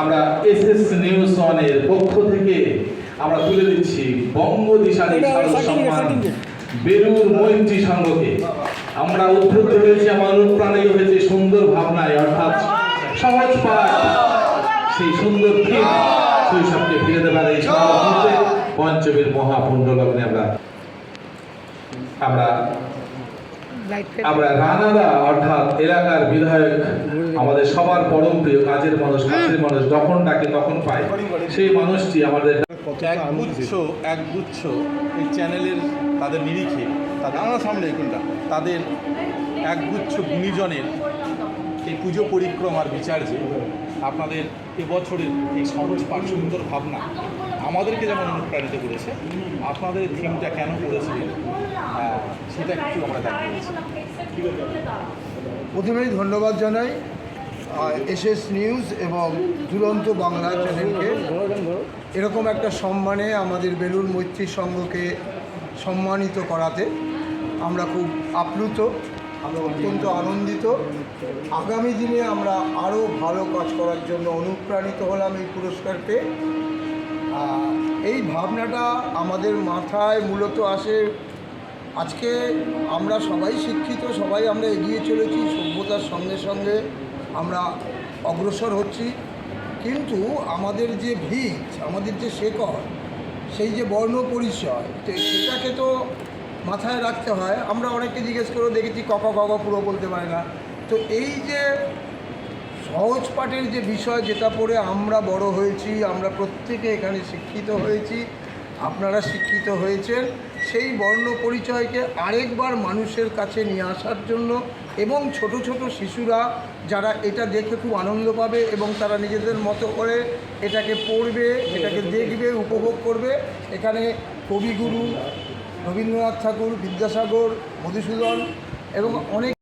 আমরা S S news ওয়ানের পক্ষ থেকে আমরা তুলে দিচ্ছি বঙ্গ দিশানির সম্মান বেলুর মৈত্রী সংঘকে আমরা উদ্বুদ্ধ হয়েছি আমার অনুপ্রাণিত হয়েছে সুন্দর ভাবনায় অর্থাৎ সহজ পাঠ সেই সুন্দর থিম শৈশবকে ফিরে দেবার এই মুহূর্তে মহাপুণ্য লগ্নে আমরা আমরা আমরা রানাদা অর্থাৎ এলাকার বিধায়ক আমাদের সবার পরম প্রিয় কাজের মানুষ কাছের মানুষ যখন ডাকে তখন পায়। সেই মানুষটি আমাদের একগুচ্ছ একগুচ্ছ এই চ্যানেলের তাদের নিরিখে তাদের আমার সামনে কোনটা তাদের একগুচ্ছ গুণীজনের এই পুজো পরিক্রমার বিচার্যে আপনাদের এবছরের এই সহজ পাঠ সুন্দর ভাবনা আমাদেরকে যেমন অনুপ্রাণিত করেছে আপনাদের থিমটা কেন করেছিলেন আহ, সেটা একটু আমরা দেখিয়েছি প্রথমেই ধন্যবাদ জানাই এস এস নিউজ এবং দুরন্ত বাংলা চ্যানেলকে। এরকম একটা সম্মানে আমাদের বেলুর মৈত্রী সংঘকে সম্মানিত করাতে আমরা খুব আপ্লুত আমরা অত্যন্ত আনন্দিত। আগামী দিনে আমরা আরও ভালো কাজ করার জন্য অনুপ্রাণিত হলাম এই পুরস্কার পেয়ে এই ভাবনাটা আমাদের মাথায় মূলত আসে, আজকে আমরা সবাই শিক্ষিত, সবাই আমরা এগিয়ে চলেছি, সভ্যতার সঙ্গে সঙ্গে আমরা অগ্রসর হচ্ছি। কিন্তু আমাদের যে ভিত, আমাদের যে শেকড়, সেই যে বর্ণ পরিচয় সেটাকে তো মাথায় রাখতে হয়। আমরা অনেককে জিজ্ঞেস করেও দেখেছি কক কক পুরো বলতে পারে না। তো এই যে সহজ পাঠের যে বিষয় যেটা পড়ে আমরা বড় হয়েছি, আমরা প্রত্যেকে এখানে শিক্ষিত হয়েছি, আপনারা শিক্ষিত হয়েছেন, সেই বর্ণ পরিচয়কে আরেকবার মানুষের কাছে নিয়ে আসার জন্য এবং ছোট ছোট শিশুরা যারা এটা দেখে খুব আনন্দ পাবে এবং তারা নিজেদের মতো করে এটাকে পড়বে, এটাকে দেখবে, উপভোগ করবে, এখানে কবিগুরু রবীন্দ্রনাথ ঠাকুর, বিদ্যাসাগর, মধুসূদন এবং অনেক